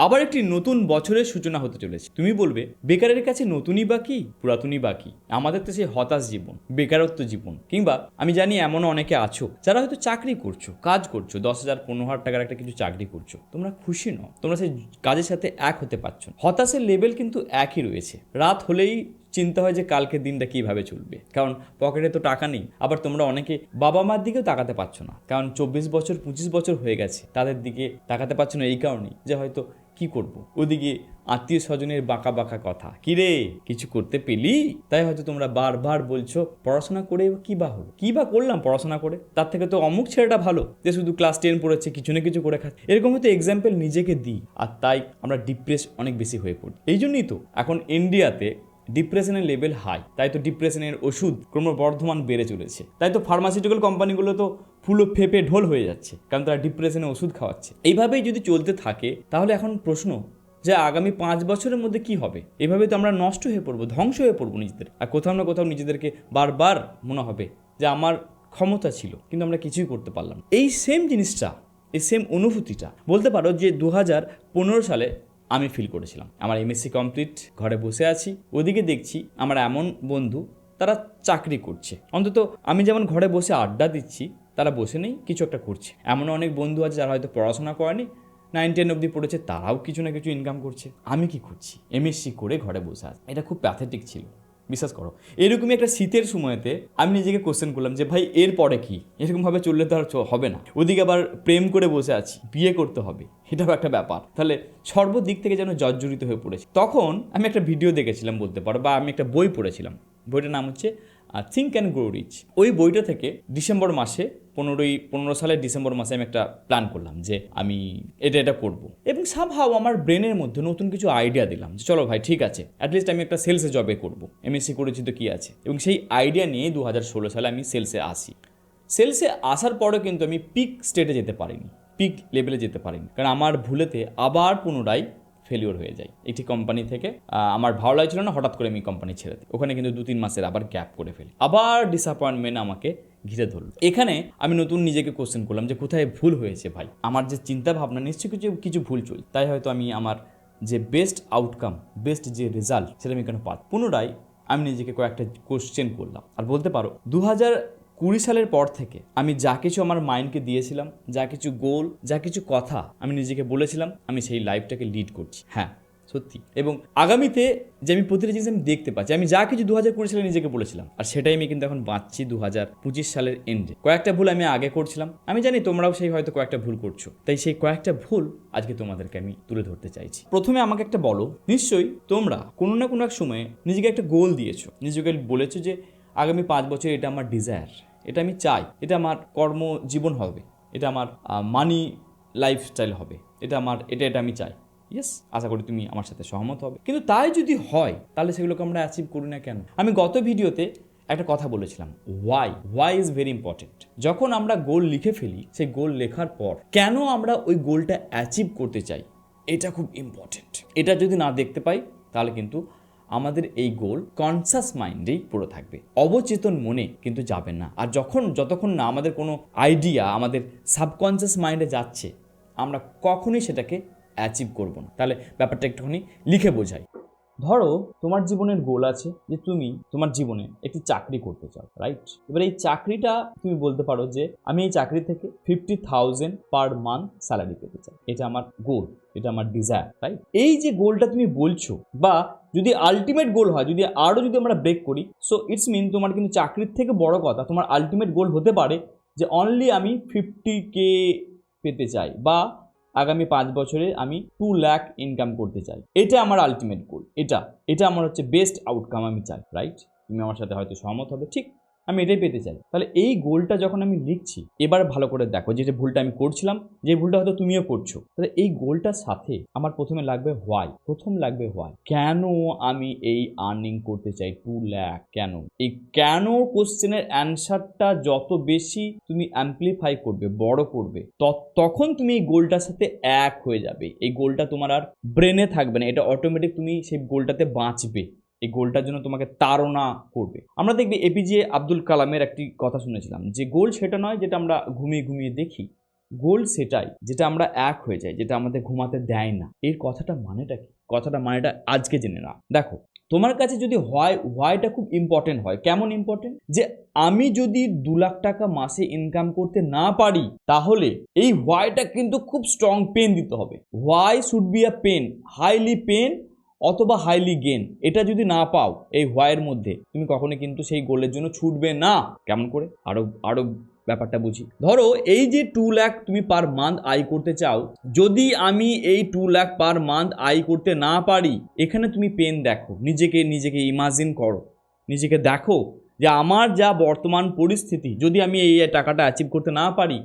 আবার একটি নতুন বছরের সূচনা হতে চলেছে। তুমি বলবে, বেকারের কাছে নতুনই বা কি? পুরাতনই বা কি? আমাদের তো সেই হতাশ জীবন, বেকারত্ব জীবন। কিংবা, আমি জানি এমনও অনেকে আছো, যারা হয়তো চাকরি করছ, কাজ করছ, দশ হাজার, পনেরো হাজার টাকার একটা কিছু চাকরি করছ। তোমরা খুশি নও, তোমরা সেই কাজের সাথে এক হতে পারছ। হতাশের লেভেল কিন্তু একই রয়েছে। রাত হলেই চিন্তা হয় যে কালকের দিনটা কীভাবে চলবে। কারণ পকেটে তো টাকা নেই, আবার তোমরা অনেকে বাবা মার দিকেও তাকাতে পারছ না। কারণ চব্বিশ বছর, পঁচিশ বছর হয়ে গেছে, তাদের দিকে তাকাতে পারছ না এই কারণেই যে হয়তো কি করব? ওদিকে আত্মীয় স্বজনের বাঁকা বাঁকা কথা। কি রে, কিছু করতে পেলি? তাই হয়তো তোমরা বারবার বলছো, পড়াশোনা করে কি বা হলো? কি বা করলাম পড়াশোনা করে? তার থেকে তো অমুক ছেলেটা ভালো, যে শুধু ক্লাস টেন পড়েছে, কিছু না কিছু করে খাচ্ছে এরকম হয়তো এক্সাম্পল নিজেকে দিই, আর তাই আমরা ডিপ্রেস অনেক বেশি হয়ে পড়ি। এই জন্যই তো এখন ইন্ডিয়াতে ডিপ্রেশনের লেভেল হাই তাই তো ডিপ্রেশনের ওষুধ ক্রমবর্ধমান বেড়ে চলেছে। তাই তো ফার্মাসিউটিক্যাল কোম্পানিগুলো তো ফুলো ফেপে ঢোল হয়ে যাচ্ছে, কারণ তারা ডিপ্রেশনের ওষুধ খাওয়াচ্ছে। এইভাবেই যদি চলতে থাকে, তাহলে এখন প্রশ্ন, যে আগামী পাঁচ বছরের মধ্যে কি হবে? এভাবে তো আমরা নষ্ট হয়ে পড়ব, ধ্বংস হয়ে পড়ব নিজেদের। আর কোথাও না কোথাও নিজেদেরকে বারবার মনে হবে যে আমার ক্ষমতা ছিল, কিন্তু আমরা কিছুই করতে পারলাম। এই সেম জিনিসটা, এই সেম অনুভূতিটা, বলতে পারো যে দু হাজার পনেরো সালে আমি ফিল করেছিলাম। আমার এমএসসি কমপ্লিট ঘরে বসে আছি। ওদিকে দেখছি আমার এমন বন্ধু, তারা চাকরি করছে। অন্তত আমি যেমন ঘরে বসে আড্ডা দিচ্ছি তারা বসে নেই, কিছু একটা করছে। এমন অনেক বন্ধু আছে যারা হয়তো পড়াশোনা করেনি নাইন টেন অবধি পড়েছে, তারাও কিছু না কিছু ইনকাম করছে। আমি কি করছি? এমএসসি করে ঘরে বসে আছি। এটা খুব প্যাথেটিক ছিল, বিশ্বাস করো। এরকমই একটা শীতের সময়তে আমি নিজেকে কোশ্চেন করলাম যে, ভাই, এর পরে কি? এরকমভাবে চললে তো আর হবে না। ওদিকে আবার প্রেম করে বসে আছি, বিয়ে করতে হবে। এটাও একটা ব্যাপার। তাহলে সর্বদিক থেকে যেন জর্জরিত হয়ে পড়েছে। তখন আমি একটা ভিডিও দেখেছিলাম বলতে পারো, বা আমি একটা বই পড়েছিলাম। বইটার নাম হচ্ছে থিঙ্ক অ্যান্ড গ্রো রিচ ওই বইটা থেকে ডিসেম্বর মাসে, পনেরোই, পনেরো সালের ডিসেম্বর মাসে আমি একটা প্ল্যান করলাম যে আমি এটা এটা করব। এবং সামহাও আমার ব্রেনের মধ্যে নতুন কিছু আইডিয়া দিলাম যে চলো ভাই ঠিক আছে অ্যাটলিস্ট আমি একটা সেলসে জবে করব। এমএসসি করেছি তো কী আছে? এবং সেই আইডিয়া নিয়ে দু হাজার ষোলো সালে আমি সেলসে আসি। সেলসে আসার পরে কিন্তু আমি পিক স্টেটে যেতে পারিনি পিক লেভেলে যেতে পারিনি। কারণ আমার ভুলেতে আবার পুনরায় ফেলিওর হয়ে যায়। একটি কোম্পানি থেকে আমার ভালো লাগছিল না, হঠাৎ করে আমি কোম্পানি ছেড়ে দিই। ওখানে কিন্তু দু তিন মাসের আবার গ্যাপ করে ফেলি। আবার ডিসঅ্যাপয়েন্টমেন্ট আমাকে ঘিরে ধরলো। এখানে আমি নতুন নিজেকে কোশ্চেন করলাম যে, কোথায় ভুল হয়েছে ভাই? আমার যে চিন্তা ভাবনা, নিশ্চয়ই কিছু কিছু ভুল চল তাই হয়তো আমি আমার যে বেস্ট আউটকাম বেস্ট যে রেজাল্ট সেটা আমি কেন পাই পুনরায় আমি নিজেকে কয়েকটা কোশ্চেন করলাম। আর বলতে পারো দু হাজার কুড়ি সালের পর থেকে আমি যা কিছু আমার মাইন্ডকে দিয়েছিলাম, যা কিছু গোল, যা কিছু কথা আমি নিজেকে বলেছিলাম, আমি সেই লাইফটাকে লিড করছি। হ্যাঁ সত্যি। এবং আগামীতে যে আমি প্রতিটা জিনিস আমি দেখতে পাচ্ছি, আমি যা কিছু দু হাজার কুড়ি সালে নিজেকে বলেছিলাম, আর সেটাই আমি কিন্তু এখন বাঁচছি দু হাজার পঁচিশ সালের এন্ডে কয়েকটা ভুল আমি আগে করছিলাম। আমি জানি তোমরাও সেই হয়তো কয়েকটা ভুল করছ। তাই সেই কয়েকটা ভুল আজকে তোমাদেরকে আমি তুলে ধরতে চাইছি। প্রথমে আমাকে একটা বলো, নিশ্চয়ই তোমরা কোনো না কোনো এক সময়ে নিজেকে একটা গোল দিয়েছ। নিজেকে বলেছ যে আগামী পাঁচ বছর এটা আমার ডিজায়ার এটা আমি চাই, এটা আমার কর্মজীবন হবে, এটা আমার মানি লাইফস্টাইল হবে, এটা আমার, এটা এটা আমি চাই। ইয়েস আশা করি তুমি আমার সাথে সহমত হবে। কিন্তু তাই যদি হয়, তাহলে সেগুলোকে আমরা অ্যাচিভ করি না কেন? আমি গত ভিডিওতে একটা কথা বলেছিলাম why why is very important যখন আমরা গোল লিখে ফেলি, সেই গোল লেখার পর কেন আমরা ওই গোলটা অ্যাচিভ করতে চাই? এটা খুব ইম্পর্টেন্ট এটা যদি না দেখতে পাই, তাহলে কিন্তু আমাদের এই গোল কনসাস মাইন্ডেই পড়ে থাকবে। অবচেতন মনে কিন্তু যাবে না। আর যখন, যতক্ষণ না আমাদের কোনো আইডিয়া আমাদের সাবকনসিয়াস মাইন্ডে যাচ্ছে, আমরা কখনোই সেটাকে অ্যাচিভ করব না। তাহলে ব্যাপারটা একটুখানি লিখে বোঝাই। ধরো, তোমার জীবনের গোল আছে যে তুমি তোমার জীবনে একটি চাকরি করতে চাও রাইট এবার এই চাকরিটা তুমি বলতে পারো যে আমি এই চাকরি থেকে fifty thousand per month salary পেতে চাই। এটা আমার গোল এটা আমার ডিজায়ার রাইট এই যে গোলটা তুমি বলছো, বা যদি আলটিমেট গোল হয়, যদি আরও যদি আমরা ব্রেক করি সো ইটস মিন তোমার কিন্তু চাকরির থেকে বড় কথা, তোমার আলটিমেট গোল হতে পারে যে অনলি আমি ফিফটি কে পেতে চাই বা আগামী পাঁচ বছরে আমি টু ল্যাক ইনকাম করতে চাই। এটা আমার আলটিমেট গোল এটা এটা আমার হচ্ছে বেস্ট আউটকাম আমি চাই রাইট তুমি আমার সাথে হয়তো সহমত হবে, ঠিক? আমি এটাই পেতে চাই। তাহলে এই গোলটা যখন আমি লিখছি, এবার ভালো করে দেখো যে ভুলটা আমি করছিলাম, যে ভুলটা হয়তো তুমিও করছ। তাহলে এই গোলটার সাথে আমার প্রথমে লাগবে হোয়াই প্রথম লাগবে হোয়াই কেন আমি এই আর্নিং করতে চাই টু ল্যাক কেন? এই কেন কোশ্চেনের অ্যান্সারটা যত বেশি তুমি অ্যাম্পলিফাই করবে, বড় করবে তখন তুমি এই গোলটার সাথে এক হয়ে যাবে। এই গোলটা তোমার আর ব্রেনে থাকবে না। এটা অটোমেটিক তুমি সেই গোলটাতে বাঁচবে। এই গোলটার জন্য তোমাকে তাড়না করবে। আমরা দেখবি এপিজে আব্দুল কালামের একটি কথা শুনেছিলাম যে গোল সেটা নয় যেটা আমরা ঘুমিয়ে ঘুমিয়ে দেখি। গোল সেটাই যেটা আমরা এক হয়ে যাই, যেটা আমাদের ঘুমাতে দেয় না। এর কথাটা মানেটা কি? কথাটা মানেটা আজকে জেনে না দেখো, তোমার কাছে যদি হয় হোয়াইটা খুব ইম্পর্টেন্ট হয়। কেমন ইম্পর্টেন্ট যে আমি যদি দু লাখ টাকা মাসে ইনকাম করতে না পারি, তাহলে এই হোয়াইটা কিন্তু খুব স্ট্রং পেন দিতে হবে। Why should be a pain highly pain অথবা হাইলি গেন এটা যদি না পাও এই হোয়াইয়ের মধ্যে, তুমি কখনো কিন্তু সেই গোলের জন্য ছুটবে না। কেমন করে? আরও আরও ব্যাপারটা বুঝি। ধরো এই যে টু লাখ তুমি পার মান্থ আয় করতে চাও, যদি আমি এই টু লাখ পার মান্থ আয় করতে না পারি, এখানে তুমি পেন দেখো, নিজেকে নিজেকে ইমাজিন করো। নিজেকে দেখো যে আমার যা বর্তমান পরিস্থিতি, যদি আমি এই টাকাটা অ্যাচিভ করতে না পারি,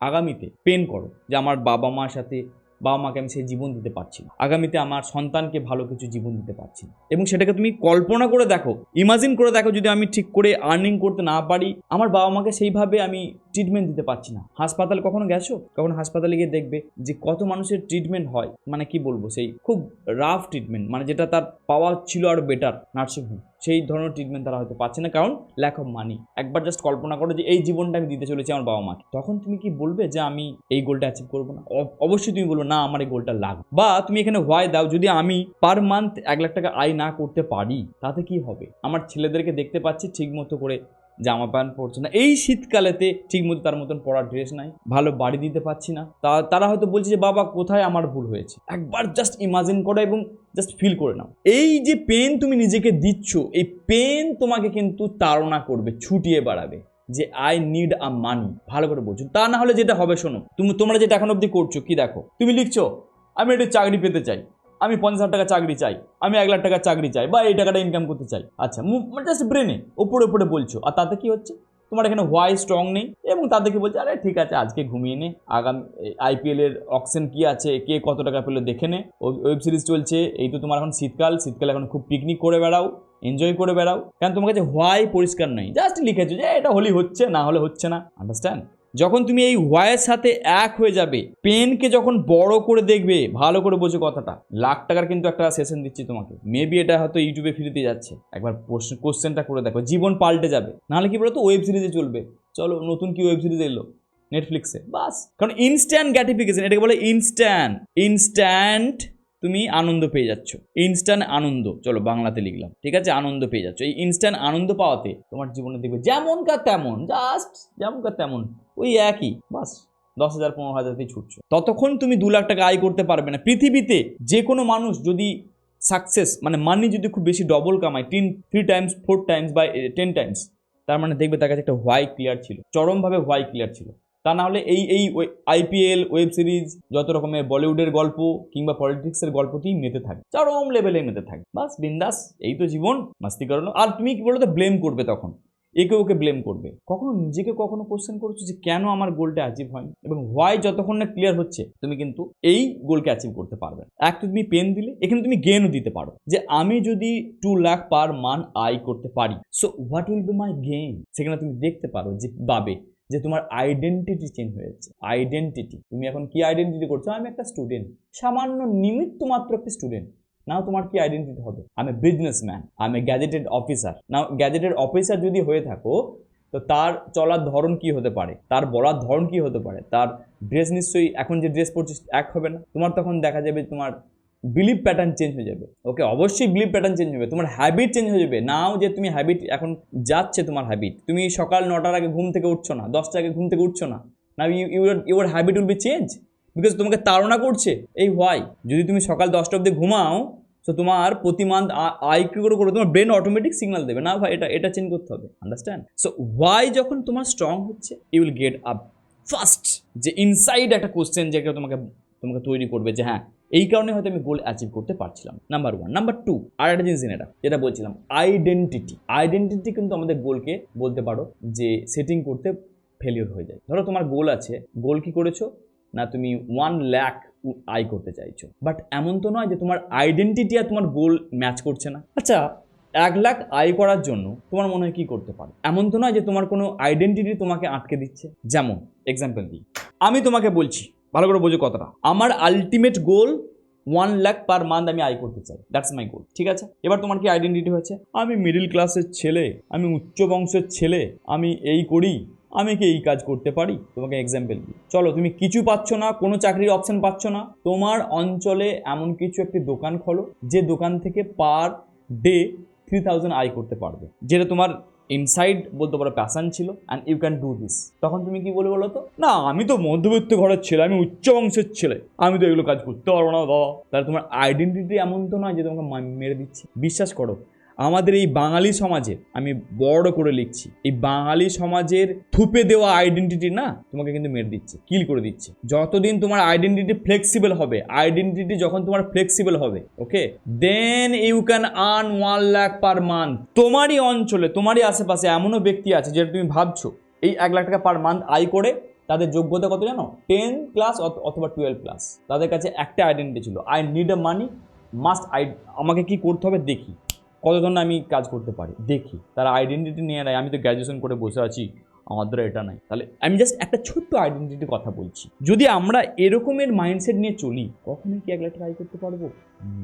আগামীতে পেন করো। যে আমার বাবা মার সাথে বাবা মাকে আমি সেই জীবন দিতে পারছি না। আগামীতে আমার সন্তানকে ভালো কিছু জীবন দিতে পারছি না। এবং সেটাকে তুমি কল্পনা করে দেখো ইমাজিন করে দেখো যদি আমি ঠিক করে আর্নিং করতে না পারি, আমার বাবা মাকে সেইভাবে আমি ট্রিটমেন্ট দিতে পারছি না। হাসপাতাল কখনো গেছো? কখনো হাসপাতালে গিয়ে দেখবে যে কত মানুষের ট্রিটমেন্ট হয়? মানে কি বলব? সেই খুব রাফ ট্রিটমেন্ট মানে যেটা তার পাওয়া ছিল আরও বেটার নার্সিংহোম সেই ধরনের ট্রিটমেন্ট তারা হয়তো পাচ্ছে না, কারণ ল্যাক অফ মানি একবার জাস্ট কল্পনা করো যে এই জীবনটা আমি দিতে চলেছি আমার বাবা মাকে। তখন তুমি কি বলবে যে আমি এই গোলটা অ্যাচিভ করব না? অব- অবশ্যই তুমি বলব, না, আমার এই গোলটা লাগবে। বা তুমি এখানে হোয়াই দাও, যদি আমি পার মান্থ এক লাখ টাকা আয় না করতে পারি, তাতে কি হবে? আমার ছেলেদেরকে দেখতে পাচ্ছি ঠিক মতো করে জামা প্যান্ট পরছে না। এই শীতকালেতে ঠিক মতো তার মতন পরার ড্রেস নাই। ভালো বাড়ি দিতে পারছি না। তা, তারা হয়তো বলছে যে, বাবা, কোথায় আমার ভুল হয়েছে? একবার জাস্ট ইমাজিন করো এবং জাস্ট ফিল করে নাও। এই যে পেন তুমি নিজেকে দিচ্ছ, এই পেন তোমাকে কিন্তু তাড়না করবে, ছুটিয়ে বাড়াবে যে আই নিড আ মানি ভালো করে বলছো। তা না হলে যেটা হবে, শোনো, তুমি, তোমরা যেটা এখন অবধি করছ, কি দেখো? তুমি লিখছো, আমি একটা চাকরি পেতে চাই। আমি পঞ্চাশ হাজার টাকা চাকরি চাই, আমি এক লাখ টাকা চাকরি চাই বা এই টাকাটা ইনকাম করতে চাই। আচ্ছা মানে জাস্ট ব্রেনে ওপরে ওপরে বলছো। আর তাতে কি হচ্ছে? তোমার এখানে হোয়াই স্ট্রং নেই এবং তাতে কি বলছে? আরে ঠিক আছে, আজকে ঘুমিয়ে নে। আগামী আইপিএল এর অকশন কি আছে? কে কত টাকা পেল দেখে নে। ওয়েব সিরিজ চলছে, এই তো তোমার এখন শীতকাল। শীতকালে এখন খুব পিকনিক করে বেড়াও এনজয় করে বেড়াও। কারণ তোমার কাছে হোয়াই পরিষ্কার নেই। জাস্ট লিখেছো যে এটা হলি হচ্ছে, না হলে হচ্ছে না। আন্ডারস্ট্যান্ড যখন তুমি এই হোয়াইয়ের সাথে এক হয়ে যাবে, পেনকে যখন বড় করে দেখবে, ভালো করে বোঝো কথাটা। লাখ টাকার কিন্তু একটা সেশন দিচ্ছি তোমাকে। মেবি এটা হয়তো ইউটিউবে ফিরতে যাচ্ছে। একবার কোশ্চেনটা করে দেখো। জীবন পাল্টে যাবে। নাহলে কি বলতো? ওয়েব সিরিজে চলবে। চলো, নতুন কি ওয়েব সিরিজ এলো? নেটফ্লিক্সে বাস। কারণ ইনস্ট্যান্ট গ্যাটিফিকেশন এটাকে বলে ইনস্ট্যান্ট ইনস্ট্যান্ট তুমি আনন্দ পেয়ে যাচ্ছ। ইনস্ট্যান্ট আনন্দ। চলো বাংলাতে লিখলাম। ঠিক আছে? আনন্দ পেয়ে যাচ্ছ। এই ইনস্ট্যান্ট আনন্দ পাওয়াতে তোমার জীবনে দেখবে যেমন কার তেমন জাস্ট যেমন কার তেমন, ওই একই। বাস, দশ হাজার, পনেরো হাজারতেই ছুটছো। ততক্ষণ তুমি দু লাখ টাকা আয় করতে পারবে না। পৃথিবীতে যে কোনো মানুষ যদি সাকসেস মানে মানি যদি খুব বেশি ডবল কামায়, তিন থ্রি টাইমস ফোর টাইমস বা টেন টাইমস তার মানে দেখবে তার কাছে একটা হোয়াই ক্লিয়ার ছিল। চরমভাবে হোয়াই ক্লিয়ার ছিল। তা না হলে এই এই আইপিএল ওয়েব সিরিজ, যত রকমের বলিউডের গল্প কিংবা পলিটিক্সের গল্পতেই মেতে থাকে। চরম লেভেলে মেতে থাকে। বাস, বিন্দাস, এই তো জীবন, মাস্তি করানো আর তুমি কি বলো তো ব্লেম করবে তখন। একে ওকে ব্লেম করবে। কখনো নিজেকে কখনো কোশ্চেন করছ যে কেন আমার গোলটা অ্যাচিভ হয়নি? এবং হোয়াই যতক্ষণ না ক্লিয়ার হচ্ছে, তুমি কিন্তু এই গোলকে অ্যাচিভ করতে পারবে এক তো তুমি পেন দিলে, এখানে তুমি গেনও দিতে পারো। যে আমি যদি টু লাখ পার মান আয় করতে পারি so what will be my gain সেখানে তুমি দেখতে পারো যে পাবে। যে তোমার আইডেন্টিটি চেঞ্জ হয়েছে। আইডেন্টিটি তুমি এখন কি আইডেন্টিটি করছ? আমি একটা স্টুডেন্ট সামান্য নিমিত্ত মাত্র একটা স্টুডেন্ট নাও তোমার কি আইডেন্টিটি হবে? আমি বিজনেসম্যান আমি গ্যাজেটেড অফিসার নাও গ্যাজেটেড অফিসার যদি হয়ে থাকো, তো তার চলার ধরন কি হতে পারে? তার বলার ধরন কি হতে পারে? তার ড্রেস নিশ্চয়ই এখন যে ড্রেস পরছিস, এক হবে না। তোমার তখন দেখা যাবে তোমার বিলিভ প্যাটার্ন চেঞ্জ হয়ে যাবে। ওকে অবশ্যই বিলিভ প্যাটার্ন চেঞ্জ হবে। তোমার হ্যাবিট চেঞ্জ হয়ে যাবে। নাও যে তুমি হ্যাবিট এখন যাচ্ছে তোমার হ্যাবিট তুমি সকাল নটার আগে ঘুম থেকে উঠছো না, দশটার আগে ঘুম থেকে উঠছো না। না your your habit will be change because তোমাকে তাড়না করছে। এই হোয়াই যদি তুমি সকাল দশটা অবধি ঘুমাও, তো তোমার প্রতি মান্থ আয় কি করে করে তোমার ব্রেন অটোমেটিক সিগন্যাল দেবে। না ভাই, এটা এটা চেঞ্জ করতে হবে। আন্ডারস্ট্যান্ড সো ওয়াই যখন তোমার স্ট্রং হচ্ছে you will get up first যে ইনসাইড একটা কোশ্চেন যেটা তোমাকে তোমাকে তৈরি করবে যে হ্যাঁ এই কারণে হয়তো আমি গোল অ্যাচিভ করতে পারছিলাম। নাম্বার ওয়ান নাম্বার টু আর একটা জিনিস এটা যেটা বলছিলাম আইডেন্টিটি আইডেন্টিটি কিন্তু আমাদের গোলকে বলতে পারো যে সেটিং করতে ফেলিওর হয়ে যায়। ধরো তোমার গোল আছে গোল কি করেছ? না, তুমি ওয়ান ল্যাক আয় করতে চাইছো। বাট এমন তো নয় যে তোমার আইডেন্টিটি আর তোমার গোল ম্যাচ করছে না। আচ্ছা এক লাখ আয় করার জন্য তোমার মনে হয় কী করতে পারে? এমন তো নয় যে তোমার কোনো আইডেন্টিটি তোমাকে আটকে দিচ্ছে। যেমন এক্সাম্পল দিই। আমি তোমাকে বলছি ভালো করে বোঝো কথাটা। আমার ultimate goal one lakh per month আমি আয় করতে চাই। দ্যাটস মাই গোল ঠিক আছে? এবার তোমার কি আইডেন্টিটি হয়েছে? আমি মিডিল ক্লাসের ছেলে, আমি উচ্চ বংশের ছেলে, আমি এই করি, আমি কি এই কাজ করতে পারি? তোমাকে এক্সাম্পল দিই। চলো, তুমি কিছু পাচ্ছ না, কোনো চাকরির অপশন পাচ্ছ না, তোমার অঞ্চলে এমন কিছু একটি দোকান খোলো, যে দোকান থেকে পার ডে থ্রি থাউজেন্ড আয় করতে পারবে। যেটা তোমার ইনসাইড বলতে পারো প্যাশান ছিল and you can do this তখন তুমি কি বলে বলো তো? না, আমি তো মধ্যবিত্ত ঘরের ছেলে, আমি উচ্চ বংশের ছেলে। আমি তো এগুলো কাজ করতে পারব না, বাবা। তাহলে তোমার আইডেন্টিটি এমন তো নয় যে তোমাকে মেরে দিচ্ছে। বিশ্বাস করো আমাদের এই বাঙালি সমাজে, আমি বড় করে লিখছি, এই বাঙালি সমাজের থুপে দেওয়া আইডেন্টিটি না তোমাকে কিন্তু মেরে দিচ্ছে কিল করে দিচ্ছে। যতদিন তোমার আইডেন্টিটি ফ্লেক্সিবল হবে আইডেন্টিটি যখন তোমার ফ্লেক্সিবল হবে okay then you can earn one lakh per month তোমারই অঞ্চলে, তোমারই আশেপাশে এমনও ব্যক্তি আছে যেটা তুমি ভাবছ, এই এক লাখ টাকা পার মান্থ আয় করে তাদের যোগ্যতা কত জানো? টেন ক্লাস অথবা টুয়েলভ ক্লাস তাদের কাছে একটা আইডেন্টিটি ছিল I need a money must I আমাকে কি করতে হবে দেখি। কতজন আমি কাজ করতে পারি? দেখি। তারা আইডেন্টিটি নিয়ে নেয়, আমি তো গ্র্যাজুয়েশন করে বসে আছি আমাদের এটা নাই। তাহলে আমি জাস্ট একটা ছোট্ট আইডেন্টিটির কথা বলছি। যদি আমরা এরকমের মাইন্ডসেট নিয়ে চলি কখনোই কি একলা ট্রাই করতে পারব?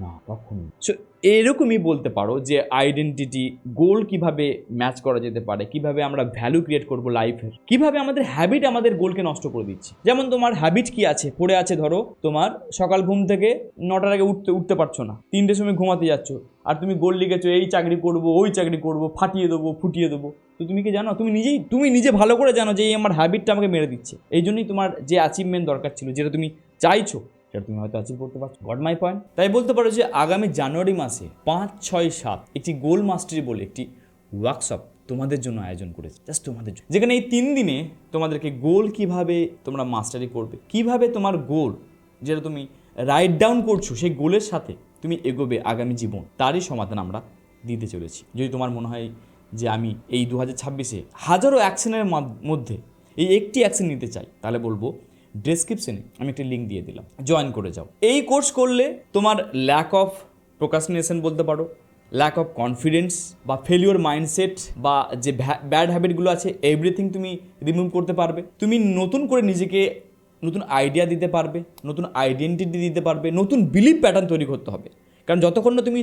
না কখনোই সো এরকমই বলতে পারো যে আইডেন্টিটি গোল কীভাবে ম্যাচ করা যেতে পারে, কীভাবে আমরা ভ্যালু ক্রিয়েট করব লাইফের কীভাবে আমাদের হ্যাবিট আমাদের গোলকে নষ্ট করে দিচ্ছে। যেমন তোমার হ্যাবিট কি আছে? পড়ে আছে ধরো, তোমার সকাল ঘুম থেকে নটার আগে উঠতে উঠতে পারছ না, তিনটের সময় ঘুমাতে যাচ্ছ, আর তুমি গোল লিখেছো, এই চাকরি করব, ওই চাকরি করব, ফাটিয়ে দেবো, ফুটিয়ে দেবো। তো তুমি কি জানো? তুমি নিজেই, তুমি নিজে ভালো করে জানো যে এই আমার হ্যাবিটটা আমাকে মেরে দিচ্ছে। এই জন্যই তোমার যে অ্যাচিভমেন্ট দরকার ছিল, যেটা তুমি চাইছো সেটা তুমি হয়তো অ্যাচিভ করতে পারছ। গড মাই পয়েন্ট তাই বলতে পারো যে আগামী জানুয়ারি মাসে পাঁচ, ছয়, সাত একটি গোল মাস্টারি বলে একটি ওয়ার্কশপ তোমাদের জন্য আয়োজন করেছে। জাস্ট তোমাদের জন্য। যেখানে এই তিন দিনে তোমাদেরকে গোল কীভাবে তোমরা মাস্টারি করবে, কীভাবে তোমার গোল যেটা তুমি রাইট ডাউন করছ, সেই গোলের সাথে তুমি এগোবে আগামী জীবন, তারই সমাধান আমরা দিতে চলেছি। যদি তোমার মনে হয় যে আমি এই দু হাজার ছাব্বিশে হাজারো অ্যাকশনের মধ্যে এই একটি অ্যাকশন নিতে চাই, তাহলে বলব ডেসক্রিপশনে আমি একটা লিঙ্ক দিয়ে দিলাম। জয়েন করে যাও। এই কোর্স করলে তোমার ল্যাক অফ প্রোকাশনেশন বলতে পারো ল্যাক অফ কনফিডেন্স বা ফেলিওর মাইন্ডসেট বা যে ব্যাড হ্যাবিটগুলো আছে এভরিথিং তুমি রিমুভ করতে পারবে। তুমি নতুন করে নিজেকে নতুন আইডিয়া দিতে পারবে, নতুন আইডেন্টিটি দিতে পারবে, নতুন বিলিভ প্যাটার্ন তৈরি করতে হবে। কারণ যতক্ষণ না তুমি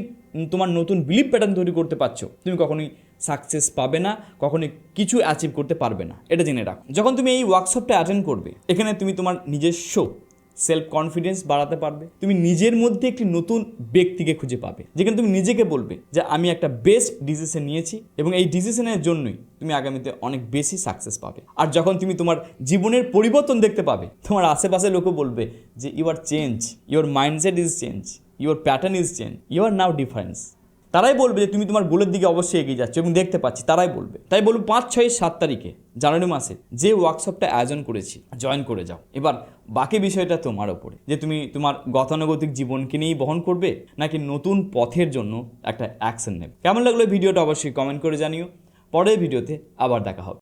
তোমার নতুন বিলিভ প্যাটার্ন তৈরি করতে পারছ, তুমি কখনোই সাকসেস পাবে না, কখনোই কিছু অ্যাচিভ করতে পারবে না। এটা জেনে রাখো। যখন তুমি এই ওয়ার্কশপটা অ্যাটেন্ড করবে, এখানে তুমি তোমার নিজস্ব সেলফ কনফিডেন্স বাড়াতে পারবে, তুমি নিজের মধ্যে একটি নতুন ব্যক্তিকে খুঁজে পাবে। যেখানে তুমি নিজেকে বলবে যে, আমি একটা বেস্ট ডিসিশন নিয়েছি এবং এই ডিসিশনের জন্যই তুমি আগামীতে অনেক বেশি সাকসেস পাবে। আর যখন তুমি তোমার জীবনের পরিবর্তন দেখতে পাবে, তোমার আশেপাশে লোকও বলবে যে you are change your mindset is change your pattern is change you are now difference তারাই বলবে যে তুমি তোমার গোলের দিকে অবশ্যই এগিয়ে যাচ্ছ এবং দেখতে পাচ্ছি, তারাই বলবে। তাই বলব পাঁচ, ছয়, সাত তারিখে, জানুয়ারি মাসে যে ওয়ার্কশপটা আয়োজন করেছি জয়েন করে যাও। এবার বাকি বিষয়টা তোমার ওপরে, যে তুমি তোমার গতানুগতিক জীবনকে নিয়েই বহন করবে নাকি নতুন পথের জন্য একটা অ্যাকশন নেবে। কেমন লাগল ভিডিওটা অবশ্যই কমেন্ট করে জানিও। পরের ভিডিওতে আবার দেখা হবে।